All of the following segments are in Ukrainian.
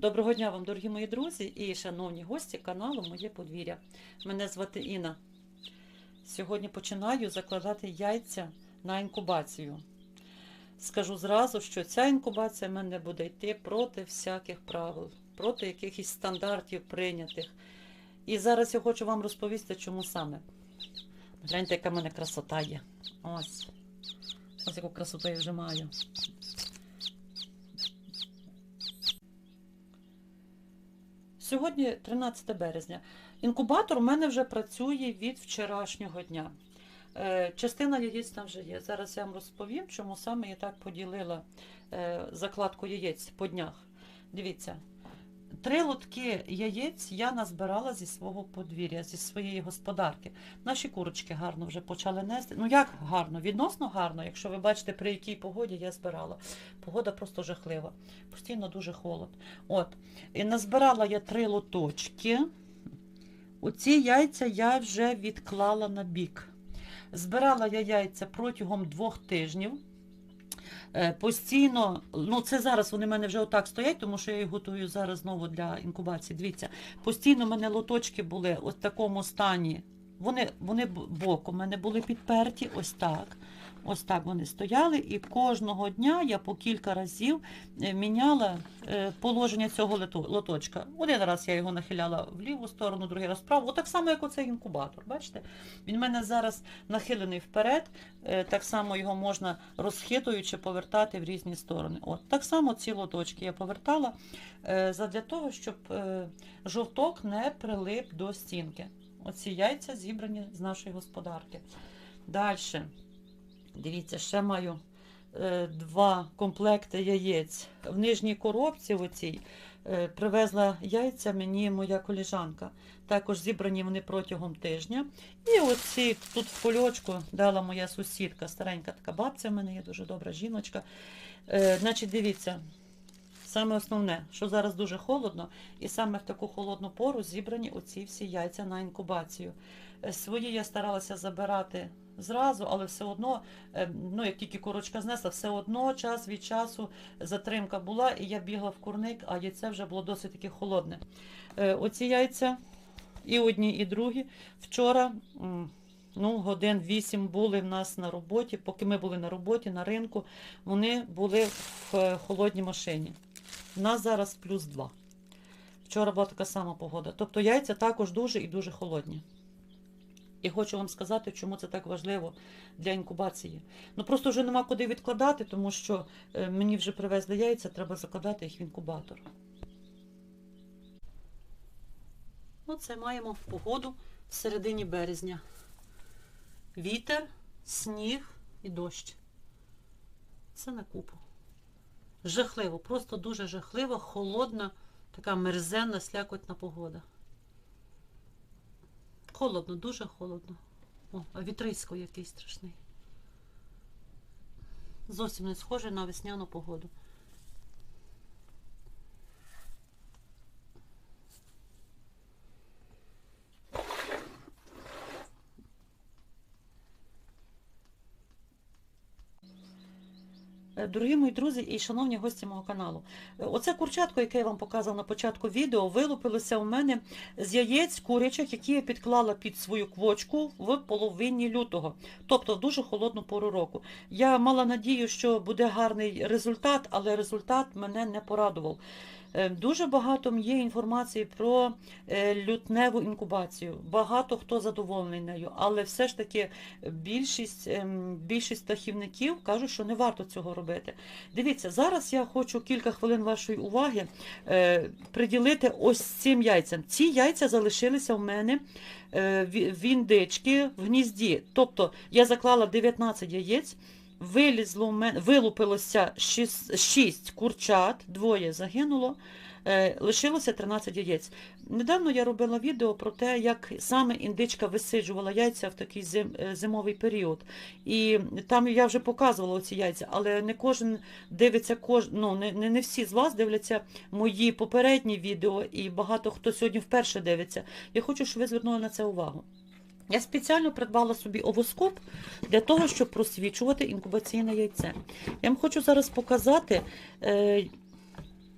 Доброго дня вам, дорогі мої друзі і шановні гості каналу Моє подвір'я. Мене звати Інна. Сьогодні починаю закладати яйця на інкубацію. Скажу зразу, що ця інкубація в мене буде йти проти всяких правил, проти якихось стандартів прийнятих. І зараз я хочу вам розповісти, чому саме. Гляньте, яка в мене красота є. Ось. Ось яку красоту я вже маю. Сьогодні 13 березня. Інкубатор у мене вже працює від вчорашнього дня. Е, Частина яєць там вже є. Зараз я вам розповім, чому саме я так поділила е, закладку яєць по днях. Дивіться, три лотки яєць я назбирала зі свого подвір'я, зі своєї господарки. Наші курочки гарно вже почали нести. Ну як гарно? Відносно гарно, якщо ви бачите, при якій погоді я збирала. Погода просто жахлива. Постійно дуже холод. От. І назбирала я три лоточки. Оці яйця я вже відклала на бік. Збирала я яйця протягом двох тижнів. Е, Постійно, ну це зараз вони в мене вже отак стоять, тому що я їх готую зараз знову для інкубації. Дивіться, постійно в мене лоточки були в такому стані. Вони, вони боком мене були підперті, ось так. Ось так вони стояли, і кожного дня я по кілька разів е, міняла е, положення цього лоточка. Один раз я його нахиляла в ліву сторону, другий раз вправо. От так само, як оцей інкубатор. Бачите? Він в мене зараз нахилений вперед. Е, Так само його можна розхитуючи повертати в різні сторони. От так само ці лоточки я повертала задля того, щоб жовток не прилип до стінки. Оці яйця зібрані з нашої господарки. Далі. Дивіться, ще маю е, два комплекти яєць. В нижній коробці оцій е, привезла яйця мені моя коліжанка. Також зібрані вони протягом тижня. І оці тут в кульочку дала моя сусідка, старенька така бабця в мене є дуже добра жіночка. Е, значить, дивіться, саме основне, що зараз дуже холодно, і саме в таку холодну пору зібрані оці всі яйця на інкубацію. Е, Свої я старалася забирати зразу, але все одно, е, ну як тільки курочка знесла, все одно час від часу затримка була, і я бігла в курник, а яйце вже було досить таки холодне. Е, Оці яйця, і одні, і другі. Вчора ну, годин вісім були в нас на роботі. Поки ми були на роботі, на ринку, вони були в е, холодній машині. У нас зараз плюс два. Вчора була така сама погода. Тобто яйця також дуже і дуже холодні. І хочу вам сказати, чому це так важливо для інкубації. Ну просто вже нема куди відкладати, тому що е, мені вже привезли яйця, треба закладати їх в інкубатор. Оце маємо погоду в середині березня. Вітер, сніг і дощ. Це на купу. Жахливо, просто дуже жахлива, холодна, така мерзенна, слякотна погода. Холодно, дуже холодно. О, а вітрисько який страшний. Зовсім не схоже на весняну погоду. Дорогі мої друзі і шановні гості мого каналу, е, оце курчатко, яке я вам показував на початку відео, вилупилося у мене з яєць курячих, які я підклала під свою квочку в половині лютого, тобто в дуже холодну пору року. Я мала надію, що буде гарний результат, але результат мене не порадував. Е, Дуже багато є інформації про е, лютневу інкубацію. Багато хто задоволений нею, але все ж таки більшість, ем, більшість птахівників кажуть, що не варто цього робити. Дивіться, зараз я хочу кілька хвилин вашої уваги е, приділити ось цим яйцям. Ці яйця залишилися в мене е, в індички в гнізді. Тобто я заклала 19 яєць. Вилізло вилупилося 6, 6 курчат, двоє загинуло, е, лишилося 13 яєць. Недавно я робила відео про те, як саме індичка висиджувала яйця в такий зим, е, зимовий період. І там я вже показувала ці яйця, але не кожен дивиться, кож... ну, не, не, не всі з вас дивляться мої попередні відео, і багато хто сьогодні вперше дивиться. Я хочу, щоб ви звернули на це увагу. Я спеціально придбала собі овоскоп для того, щоб просвічувати інкубаційне яйце. Я вам хочу зараз показати, е,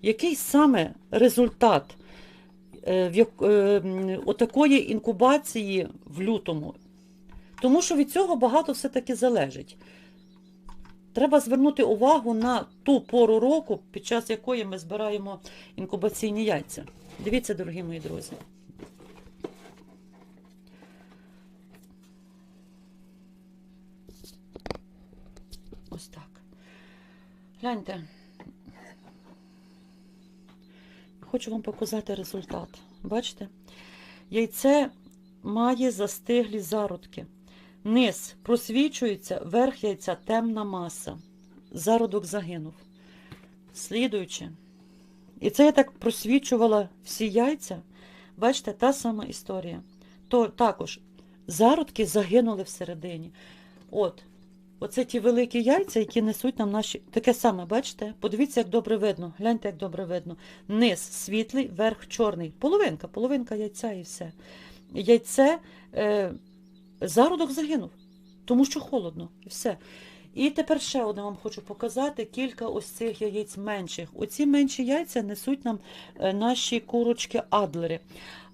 який саме результат е, е, отакої інкубації в лютому? Тому що від цього багато все-таки залежить. Треба звернути увагу на ту пору року, під час якої ми збираємо інкубаційні яйця. Дивіться, дорогі мої друзі. Ось так. Гляньте. Хочу вам показати результат. Бачите? Яйце має застиглі зародки. Низ просвічується, верх яйця темна маса. Зародок загинув. Слідуючи. І це я так просвічувала всі яйця. Бачите, та сама історія. То також зародки загинули всередині. От, оце ті великі яйця, які несуть нам наші. Таке саме, бачите? Подивіться, як добре видно. Гляньте, як добре видно. Низ світлий, верх чорний. Половинка, половинка яйця і все. Яйце, е, зародок загинув, тому що холодно, і все. І тепер ще одне вам хочу показати кілька ось цих яєць менших. Оці менші яйця несуть нам е, наші курочки адлери.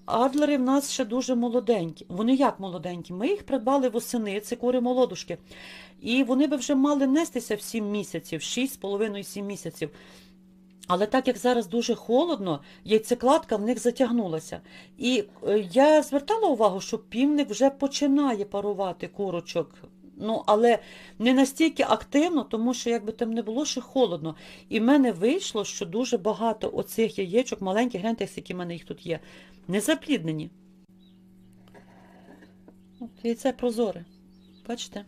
Адлери в нас ще дуже молоденькі. Вони як молоденькі? Ми їх придбали восени, це кури молодушки. І вони би вже мали нестися в 7 місяців, 6,5-7 місяців. Але так як зараз дуже холодно, яйцекладка в них затягнулася. І е, я звертала увагу, що півник вже починає парувати курочок. Ну, але не настільки активно, тому що якби там не було ще холодно. І в мене вийшло, що дуже багато оцих яєчок, маленьких, гляньте, скільки в мене їх тут є, не запліднені. От, яйце прозоре. Бачите?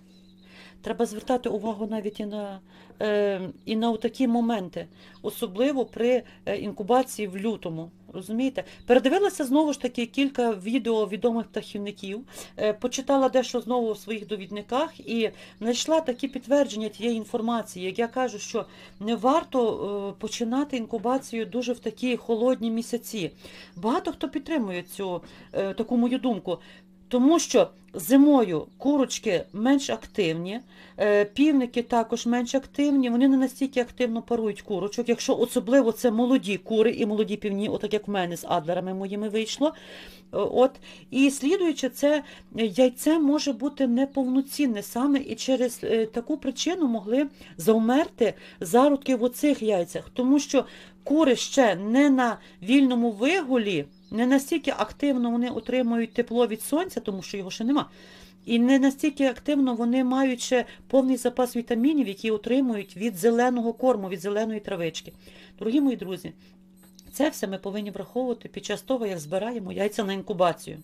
Треба звертати увагу навіть і на, е, і на такі моменти, особливо при е, інкубації в лютому. Розумієте? Передивилася знову ж таки кілька відео відомих птахівників, е, почитала дещо знову в своїх довідниках і знайшла такі підтвердження тієї інформації, як я кажу, що не варто е, починати інкубацію дуже в такі холодні місяці. Багато хто підтримує цю е, таку мою думку. Тому що зимою курочки менш активні, е, півники також менш активні, вони не настільки активно парують курочок, якщо особливо це молоді кури і молоді півні, отак як в мене з адлерами моїми вийшло. Е, От, і слідуючи, це яйце може бути неповноцінне. Саме і через е, таку причину могли завмерти зародки в оцих яйцях, тому що кури ще не на вільному вигулі. Не настільки активно вони отримують тепло від сонця, тому що його ще нема. І не настільки активно вони мають ще повний запас вітамінів, які отримують від зеленого корму, від зеленої травички. Дорогі мої друзі, це все ми повинні враховувати під час того, як збираємо яйця на інкубацію.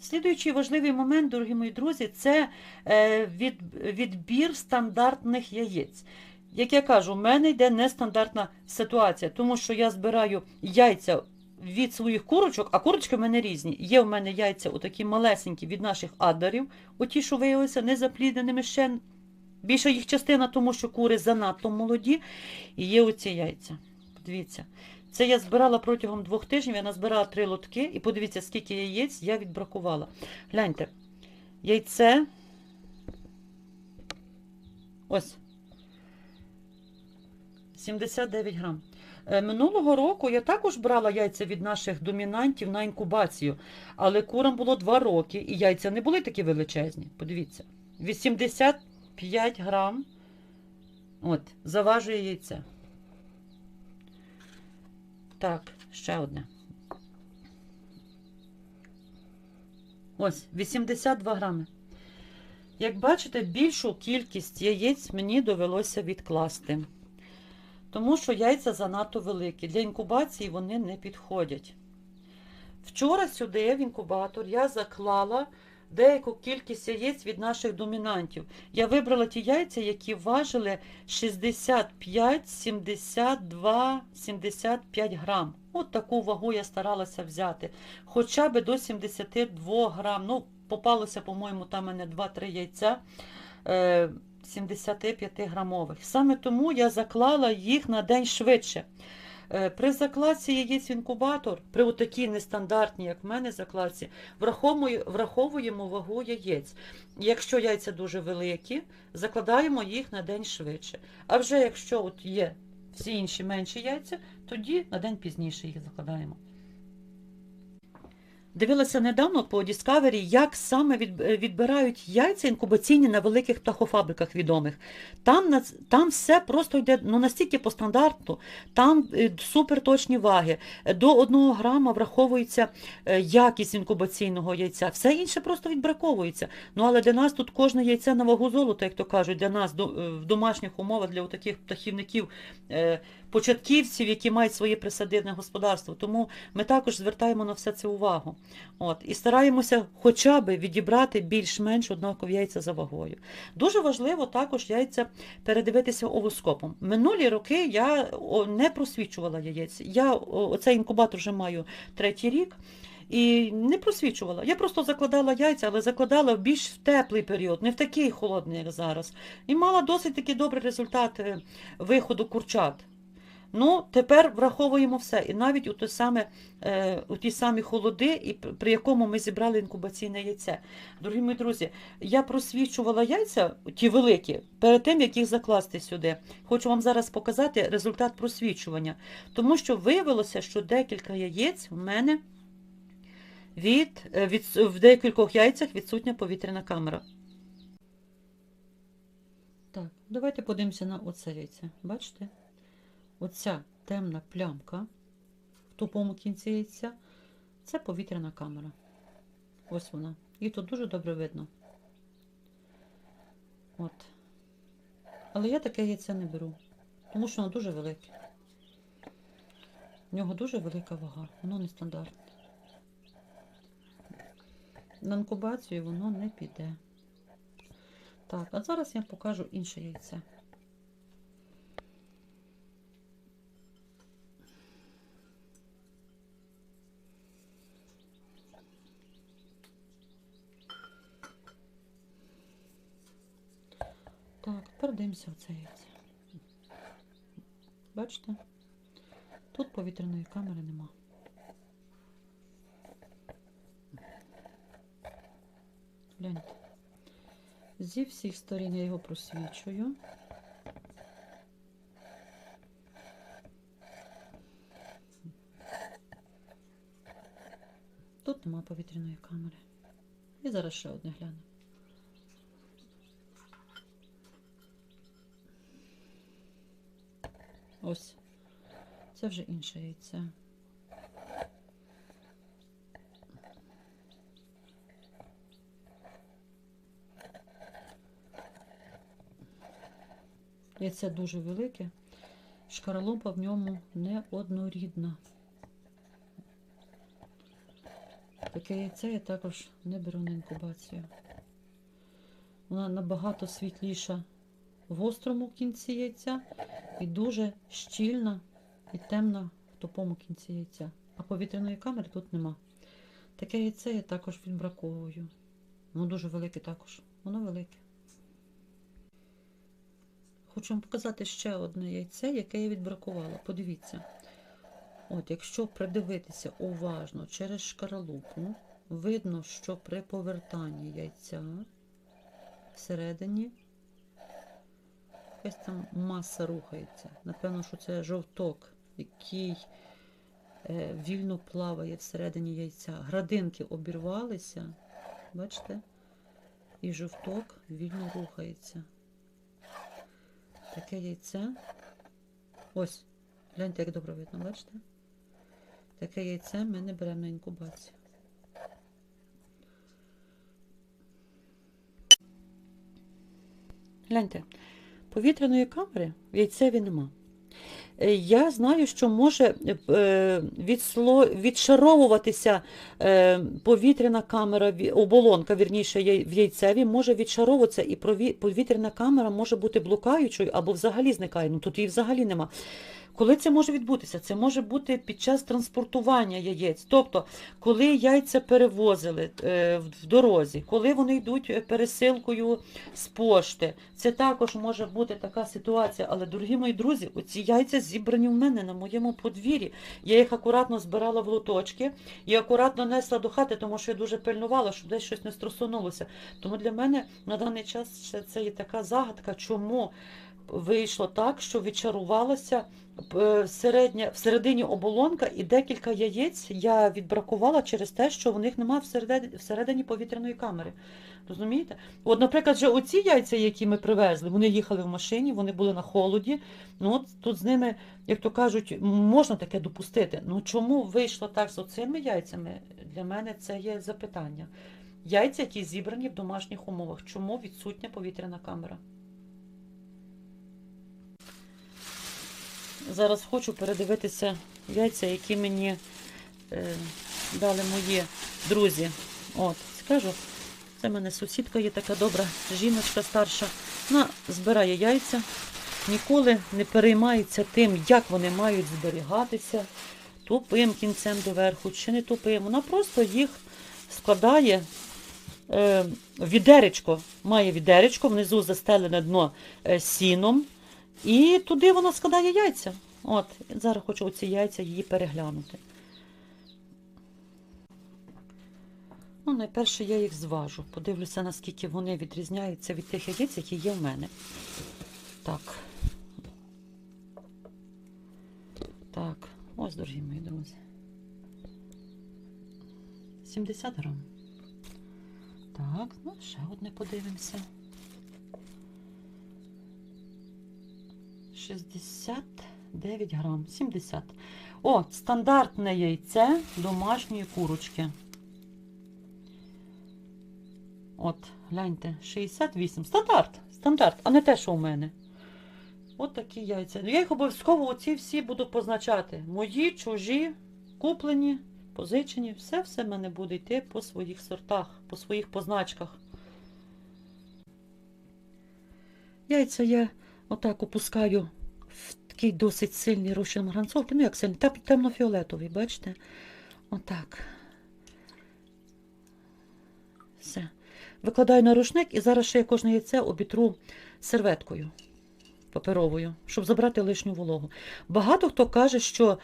Слідуючий важливий момент, дорогі мої друзі, це е, від, відбір стандартних яєць. Як я кажу, в мене йде нестандартна ситуація, тому що я збираю яйця від своїх курочок, а курочки в мене різні. Є в мене яйця отакі малесенькі від наших адерів, оті, що виявилися незаплідненими ще. Більша їх частина, тому що кури занадто молоді. І є оці яйця. Подивіться. Це я збирала протягом двох тижнів, я назбирала три лотки, і подивіться, скільки яєць я відбракувала. Гляньте, яйце. Ось. 79 грам. Е, Минулого року я також брала яйця від наших домінантів на інкубацію, але курам було 2 роки, і яйця не були такі величезні. Подивіться. 85 грам. От, заважує яйце. Так, ще одне. Ось, 82 грами. Як бачите, більшу кількість яєць мені довелося відкласти. Тому що яйця занадто великі. Для інкубації вони не підходять. Вчора сюди, в інкубатор, я заклала деяку кількість яєць від наших домінантів. Я вибрала ті яйця, які важили 65, 72, 75 грам. От таку вагу я старалася взяти. Хоча б до 72 грам. Ну, попалося, по-моєму, там мене 2-3 яйця. Е, 75 грамових. Саме тому я заклала їх на день швидше. Е, При закладці яєць інкубатор, при отакій нестандартній, як в мене закладці, враховуємо вагу яєць. Якщо яйця дуже великі, закладаємо їх на день швидше. А вже якщо от є всі інші менші яйця, тоді на день пізніше їх закладаємо. Дивилася недавно по Discovery, як саме відбирають яйця інкубаційні на великих птахофабриках відомих. Там, там все просто йде ну, настільки по стандарту, там е, суперточні ваги. До 1 грама враховується е, якість інкубаційного яйця. Все інше просто відбраковується. Ну але для нас тут кожне яйце на вагу золота, як то кажуть, для нас е, в домашніх умовах для таких птахівників. Початківців, які мають своє присадибне господарство, тому ми також звертаємо на все це увагу. От, і стараємося хоча б відібрати більш-менш однакові яйця за вагою. Дуже важливо також яйця передивитися овоскопом. Минулі роки я не просвічувала яєць. Я оцей інкубатор вже маю третій рік. І не просвічувала. Я просто закладала яйця, але закладала в більш в теплий період, не в такий холодний, як зараз. І мала досить таки добрий результат е, виходу курчат. Ну, тепер враховуємо все. І навіть у, те саме, е, у ті самі холоди, і при якому ми зібрали інкубаційне яйце. Дорогі мої друзі, я просвічувала яйця, ті великі, перед тим, як їх закласти сюди. Хочу вам зараз показати результат просвічування. Тому що виявилося, що декілька яєць в мене від, е, від, в декількох яйцях відсутня повітряна камера. Так, давайте подивимося на оце яйце. Бачите? Оця темна плямка в тупому кінці яйця це повітряна камера. Ось вона. Її тут дуже добре видно. От. Але я таке яйце не беру, тому що воно дуже велике. В нього дуже велика вага, воно нестандартне. На інкубацію воно не піде. Так, а зараз я покажу інше яйце. Так, тепер дивимося в це яйце. Бачите? Тут повітряної камери нема. Гляньте. Зі всіх сторін я його просвічую. Тут нема повітряної камери. І зараз ще одне гляну. Ось. Це вже інше яйце. Яйце дуже велике. Шкаралупа в ньому не однорідна. Таке яйце я також не беру на інкубацію. Вона набагато світліша в гострому кінці яйця і дуже щільна і темна в тупому кінці яйця. А повітряної камери тут нема. Таке яйце я також відбраковую. Воно дуже велике також. Воно велике. Хочу вам показати ще одне яйце, яке я відбракувала. Подивіться. От, якщо придивитися уважно через шкаралупу, видно, що при повертанні яйця всередині якась там маса рухається. Напевно, що це жовток, який е, вільно плаває всередині яйця. Градинки обірвалися, бачите? І жовток вільно рухається. Таке яйце. Ось, гляньте, як добре видно, бачите? Таке яйце ми не беремо на інкубацію. Гляньте, повітряної камери в яйцеві нема. Е, Я знаю, що може е, відсло, відшаровуватися е, повітряна камера, оболонка, вірніше, в яйцеві може відшаровуватися, і повітряна камера може бути блукаючою або взагалі зникає. Ну тут її взагалі нема. Коли це може відбутися? Це може бути під час транспортування яєць. Тобто, коли яйця перевозили е, в дорозі, коли вони йдуть е, пересилкою з пошти, це також може бути така ситуація. Але, дорогі мої друзі, оці яйця зібрані в мене на моєму подвір'ї. Я їх акуратно збирала в лоточки і акуратно несла до хати, тому що я дуже пильнувала, щоб десь щось не струсонулося. Тому для мене на даний час це є така загадка, чому вийшло так, що відчарувалася е, середня, всередині оболонка і декілька яєць я відбракувала через те, що в них немає всередині, всередині повітряної камери. Розумієте? От, наприклад, вже оці яйця, які ми привезли, вони їхали в машині, вони були на холоді. Ну от тут з ними, як то кажуть, можна таке допустити. Ну чому вийшло так з оцими яйцями? Для мене це є запитання. Яйця, які зібрані в домашніх умовах. Чому відсутня повітряна камера? Зараз хочу передивитися яйця, які мені е, дали мої друзі. От, скажу, це в мене сусідка є така добра, жіночка старша. Вона збирає яйця, ніколи не переймається тим, як вони мають зберігатися, тупим кінцем доверху чи не тупим. Вона просто їх складає е, відеречко, має відеречко, внизу застелене дно е, сіном. І туди вона складає яйця. От, зараз хочу оці яйця її переглянути. Ну, найперше я їх зважу. Подивлюся, наскільки вони відрізняються від тих яєць, які є в мене. Так. Так, ось, дорогі мої друзі. 70 грам. Так, ну ще одне подивимося. 69 грам, 70. О, стандартне яйце домашньої курочки. От, гляньте, 68. Стандарт, стандарт, а не те, що у мене. От такі яйця. Ну, Я їх обов'язково оці всі буду позначати. Мої, чужі, куплені, позичені. Все все в мене буде йти по своїх сортах, по своїх позначках. Яйця я отак опускаю такий досить сильний розчин марганцовки. Ну, як сильний, тем- темно-фіолетовий, бачите? Отак. Все. Викладаю на рушник і зараз ще я кожне яйце обітру серветкою паперовою, щоб забрати лишню вологу. Багато хто каже, що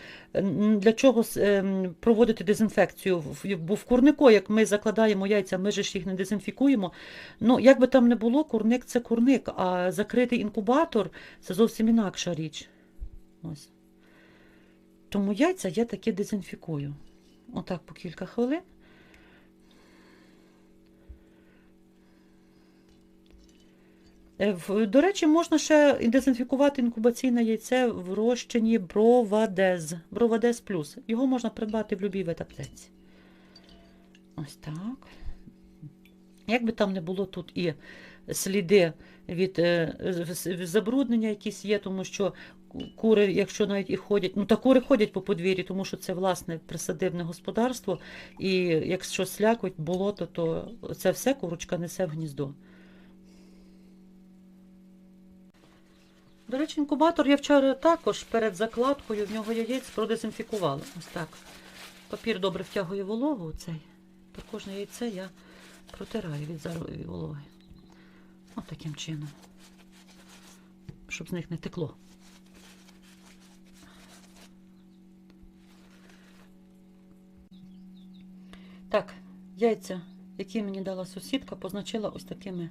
для чого ем, проводити дезінфекцію. Бо в курнику, як ми закладаємо яйця, ми ж їх не дезінфікуємо. Ну, як би там не було, курник це курник, а закритий інкубатор це зовсім інакша річ. Ось. Тому яйця я таки дезінфікую. Отак по кілька хвилин. Е, До речі, можна ще дезінфікувати інкубаційне яйце в розчині Бровадез. Бровадез плюс. Його можна придбати в будь-якій ветаптеці. Ось так. Як би там не було тут і сліди від е, забруднення якісь є, тому що кури, якщо навіть і ходять, ну та кури ходять по подвір'ї, тому що це власне присадибне господарство, і якщо слякоть, болото, то це все курочка несе в гніздо. До речі, інкубатор я вчора також перед закладкою в нього яєць продезінфікувала. Ось так. Папір добре втягує вологу цей. Про кожне яйце я протираю від зайвої вологи. Ось таким чином. Щоб з них не текло. Так, яйця, які мені дала сусідка, позначила ось такими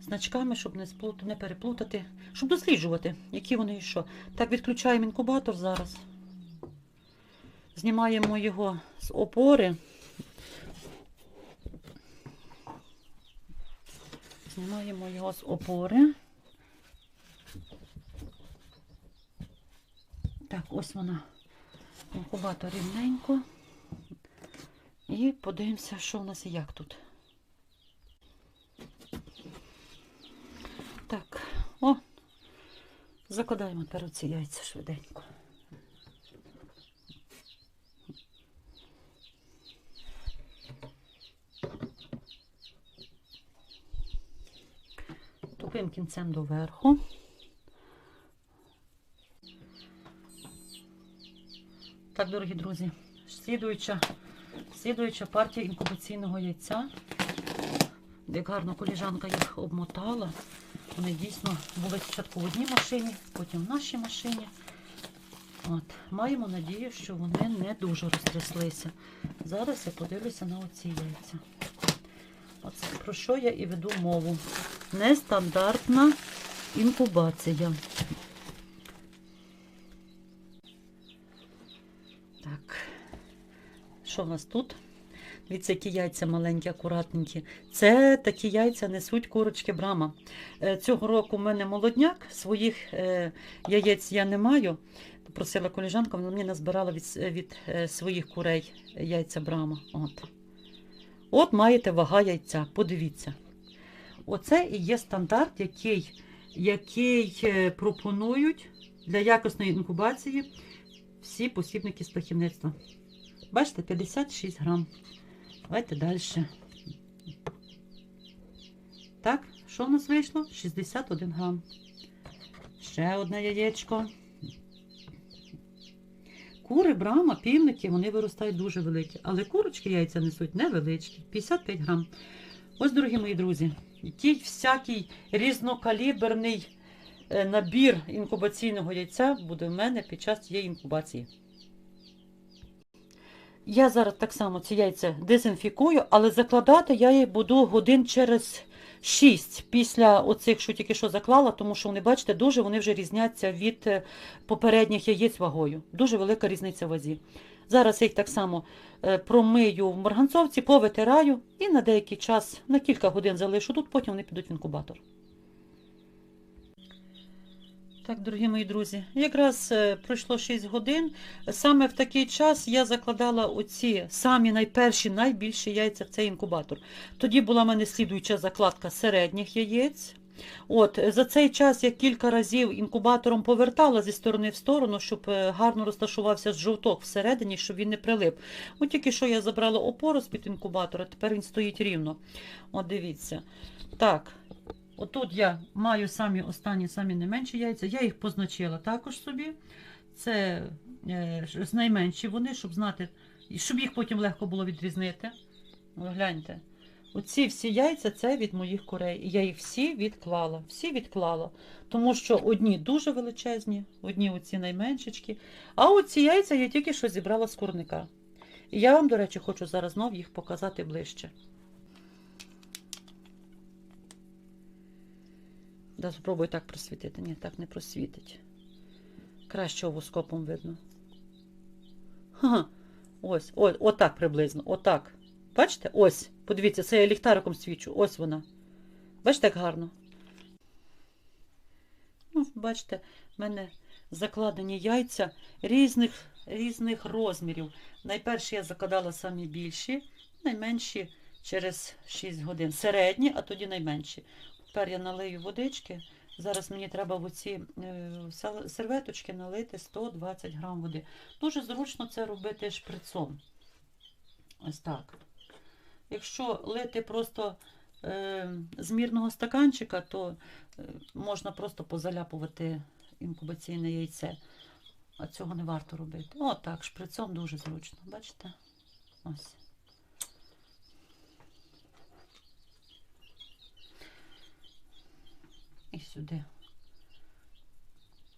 значками, щоб не, сплут... не переплутати, щоб досліджувати, які вони і що. Так, відключаємо інкубатор зараз. Знімаємо його з опори. Знімаємо його з опори. Так, ось вона. Інкубатор рівненько. І подивимося, що в нас і як тут. Так, о, закладаємо тепер ці яйця швиденько. Тупим кінцем доверху. Так, дорогі друзі, слідуюча, слідуюча партія інкубаційного яйця. Як гарно коліжанка їх обмотала. Вони дійсно були спочатку в одній машині, потім в нашій машині. От. Маємо надію, що вони не дуже розтряслися. Зараз я подивлюся на оці яйця. Оце про що я і веду мову. Нестандартна інкубація. Так, що в нас тут? Дивіться, які яйця маленькі, акуратненькі. Це такі яйця несуть курочки брама. Е, Цього року в мене молодняк, своїх е, яєць я не маю. Просила коліжанка, вона мені назбирала від, від е, своїх курей яйця брама. От. От маєте вага яйця, подивіться. Оце і є стандарт, який, який пропонують для якісної інкубації всі посібники з птахівництва. Бачите, 56 грам. Давайте далі. Так, що в нас вийшло? 61 грам. Ще одне яєчко. Кури, брама, півники, вони виростають дуже великі. Але курочки яйця несуть невеличкі. 55 грам. Ось, дорогі мої друзі, який всякий різнокаліберний е, набір інкубаційного яйця буде в мене під час цієї інкубації. Я зараз так само ці яйця дезінфікую, але закладати я їх буду годин через 6 після оцих, що тільки що заклала, тому що вони, бачите, дуже вони вже різняться від е, попередніх яєць вагою. Дуже велика різниця в вазі. Зараз я їх так само е, промию в марганцовці, повитираю і на деякий час, на кілька годин залишу тут, потім вони підуть в інкубатор. Так, дорогі мої друзі, якраз е, пройшло 6 годин. Саме в такий час я закладала оці самі найперші, найбільші яйця в цей інкубатор. Тоді була в мене слідуюча закладка середніх яєць. От, за цей час я кілька разів інкубатором повертала зі сторони в сторону, щоб е, гарно розташувався жовток всередині, щоб він не прилип. От тільки що я забрала опору з-під інкубатора, тепер він стоїть рівно. От дивіться. Так, отут я маю самі останні, самі найменші яйця. Я їх позначила також собі. Це е, найменші вони, щоб знати, щоб їх потім легко було відрізнити. Ви гляньте. Оці всі яйця це від моїх курей. І я їх всі відклала. Всі відклала. Тому що одні дуже величезні, одні оці найменшечки. А оці яйця я тільки що зібрала з курника. І я вам, до речі, хочу зараз знов їх показати ближче. Да, спробуй так просвітити. Ні, так не просвітить. Краще овоскопом видно. Ха, ось, ось, отак приблизно, отак. Бачите? Ось. Подивіться, це я ліхтариком свічу. Ось вона. Бачите, як гарно. Ну, бачите, в мене закладені яйця різних, різних розмірів. Найперші я закладала самі більші, найменші через 6 годин. Середні, а тоді найменші. Тепер я налию водички. Зараз мені треба в оці е, серветочки налити 120 грам води. Дуже зручно це робити шприцом. Ось так. Якщо лити просто е, з мірного стаканчика, то е, можна просто позаляпувати інкубаційне яйце. А цього не варто робити. О, так, шприцом дуже зручно. Бачите? Ось. І сюди.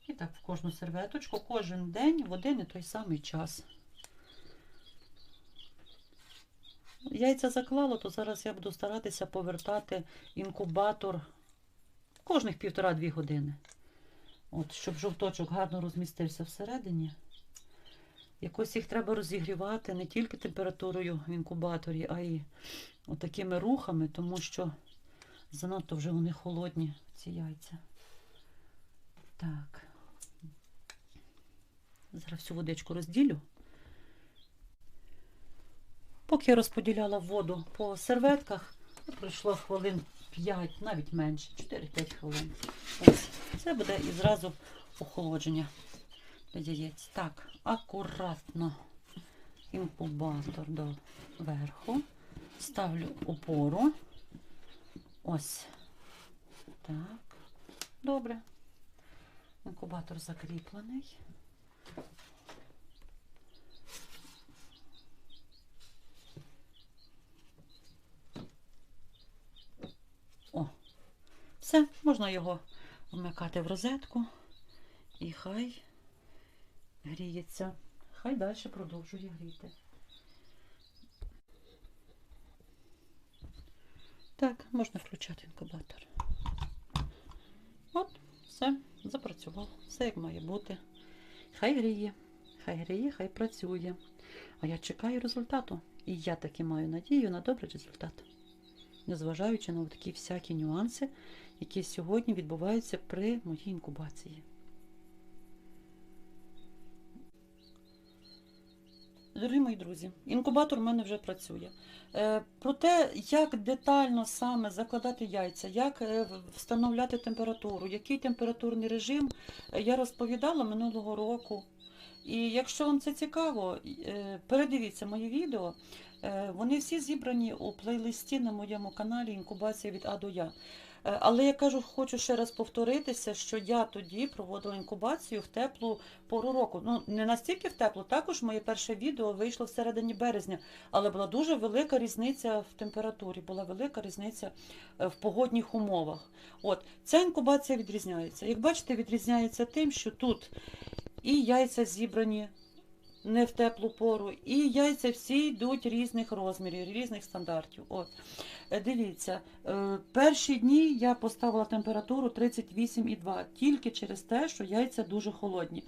І так в кожну серветочку, кожен день в один і той самий час. Яйця заклало, то зараз я буду старатися повертати інкубатор кожних півтора-дві години. От, щоб жовточок гарно розмістився всередині. Якось їх треба розігрівати не тільки температурою в інкубаторі, а й такими рухами, тому що занадто вже вони холодні, ці яйця. Так. Зараз всю водичку розділю. Поки я розподіляла воду по серветках, пройшло хвилин 5, навіть менше, 4-5 хвилин. Ось. Це буде і зразу охолодження яєць. Так, акуратно інкубатор до верху. Ставлю опору. Ось так. Добре. Інкубатор закріплений. О, все, можна його вмикати в розетку і хай гріється, хай далі продовжує гріти. Так, можна включати інкубатор. От, все, запрацював. Все як має бути. Хай гріє, хай гріє, хай працює. А я чекаю результату. І я таки маю надію на добрий результат. Незважаючи на такі всякі нюанси, які сьогодні відбуваються при моїй інкубації. Дорогі мої друзі, інкубатор в мене вже працює. Е, Про те, як детально саме закладати яйця, як е, встановляти температуру, який температурний режим, е, я розповідала минулого року. І якщо вам це цікаво, передивіться мої відео. Вони всі зібрані у плейлисті на моєму каналі Інкубація від А до Я. Е, Але я кажу, хочу ще раз повторитися, що я тоді проводила інкубацію в теплу пору року. Ну, не настільки в теплу, також моє перше відео вийшло в середині березня, але була дуже велика різниця в температурі, була велика різниця е, в погодних умовах. От, ця інкубація відрізняється. Як бачите, відрізняється тим, що тут і яйця зібрані не в теплу пору, і яйця всі йдуть різних розмірів, різних стандартів. От. Е, Дивіться, е, перші дні я поставила температуру 38,2 тільки через те, що яйця дуже холодні.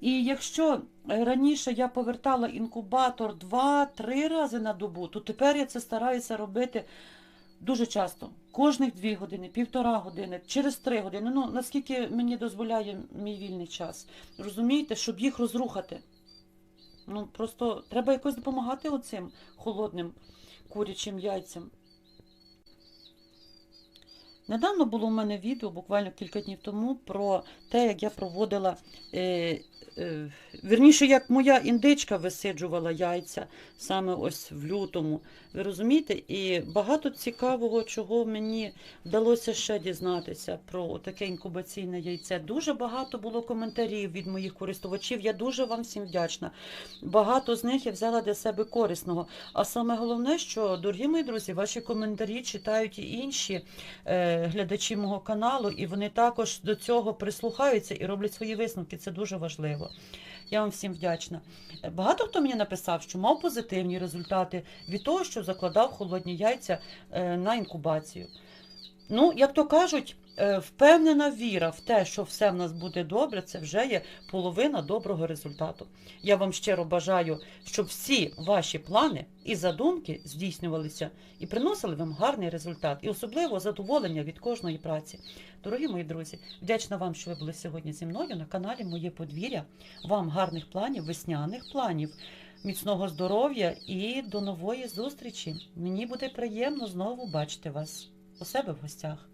І якщо е, раніше я повертала інкубатор 2-3 рази на добу, то тепер я це стараюся робити дуже часто. Кожних 2 години, півтора години, через 3 години. Ну, наскільки мені дозволяє мій вільний час. Розумієте, щоб їх розрухати. Ну, просто треба якось допомагати оцим холодним курячим яйцям. Недавно було в мене відео, буквально кілька днів тому, про те, як я проводила, е, е, вірніше, як моя індичка висиджувала яйця саме ось в лютому. Ви розумієте? І багато цікавого, чого мені вдалося ще дізнатися про таке інкубаційне яйце. Дуже багато було коментарів від моїх користувачів. Я дуже вам всім вдячна. Багато з них я взяла для себе корисного. А саме головне, що, дорогі мої друзі, ваші коментарі читають і інші е, глядачі мого каналу, і вони також до цього прислухаються і роблять свої висновки. Це дуже важливо. Я вам всім вдячна. Е, Багато хто мені написав, що мав позитивні результати від того, що закладав холодні яйця е, на інкубацію. Ну, як то кажуть, впевнена віра в те, що все в нас буде добре, це вже є половина доброго результату. Я вам щиро бажаю, щоб всі ваші плани і задумки здійснювалися і приносили вам гарний результат, і особливо задоволення від кожної праці. Дорогі мої друзі, вдячна вам, що ви були сьогодні зі мною на каналі Моє подвір'я. Вам гарних планів, весняних планів. Міцного здоров'я і до нової зустрічі. Мені буде приємно знову бачити вас у себе в гостях.